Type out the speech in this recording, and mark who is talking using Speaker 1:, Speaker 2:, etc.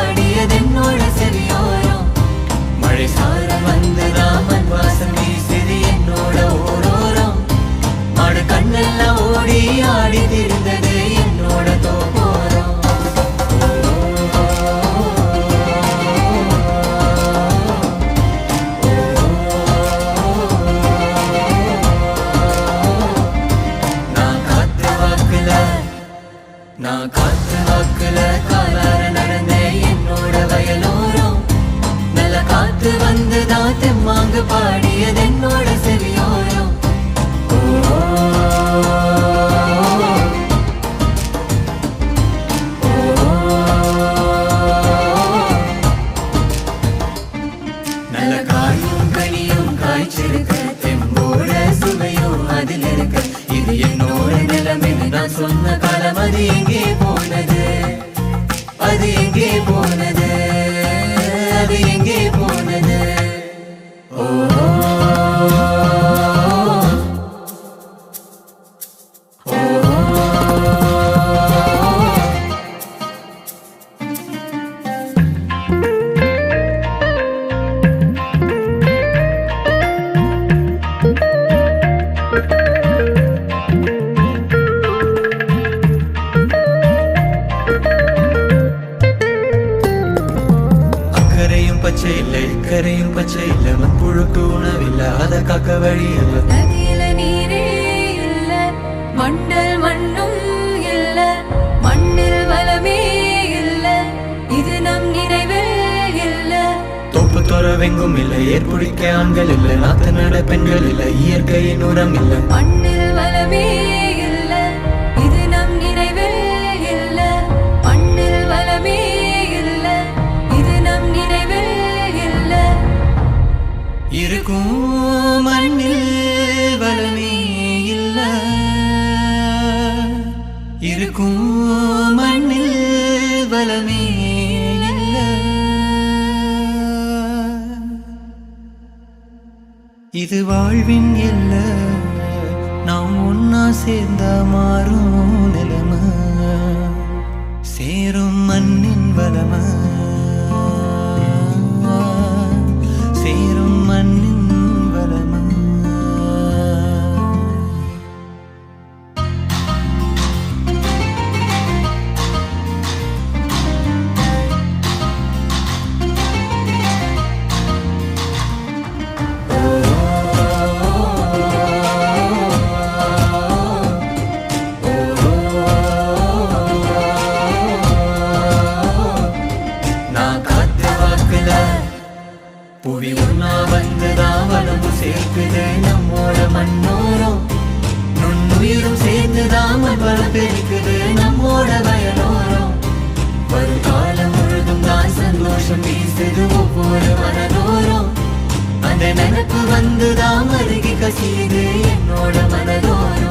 Speaker 1: பாடியதென்னோட சரியாரோ மழை சார வந்ததாமன் வாசம் வீசியது என்னோட ஓடோரம் மாடு கண்ணெல்லாம் ஓடி ஆடி திரிந்தது என்னோட தோப்போரம். நான் காத்து வாக்குல நான் காத்து வாக்குல காலார நடந்தேன். என்னோட வயலோரம். நல்ல காத்து வந்து தான் தெம்மாங்கு பாடியது என்னோட செவியோரம். நல்ல காயும் கனியும் காய்ச்சிருக்க. தெம்போட சொன்ன காலம் அது எங்கே அது எங்கே போ இல்லை இக்கரையும் பச்சை இல்லை மண்புழுக்கு உணவில்லை அதை காக்க வழி இல்லை.
Speaker 2: நதியில நீரே இல்ல மண்டல் மண்ணும் இல்ல மண்ணில் வளமே இல்ல இது நம் நினைவில் இல்ல.
Speaker 1: ஏற்புடிக்க ஆண்கள் இல்லை நாத்து நட பெண்கள் இல்லை இயற்கையின் உரம் இல்லை.
Speaker 2: மண்ணில்
Speaker 1: இருக்கும் மண்ணில் வளமே இல்ல. இருக்கும் மண்ணில் வளமே இல்ல. இது வாழ்வின் இல்ல நாம் ஒன்னா சேர்ந்த மாறும் நிலைமை. புவி உண்ணா வந்துதான் வளமும் சேர்க்குது நம்மோட மண்ணோரம். நுண்ணுயிரும் சேர்ந்துதான் வளம் பெருக்குது நம்மோட வயலோரம் வரும் காலம் முழுதும் தான் சந்தோஷம் வீசுது ஒவ்வொரு மனதோரம். அந்த நினப்பு வந்துதான் அருகி கசியுது என்னோட மனதோரம்.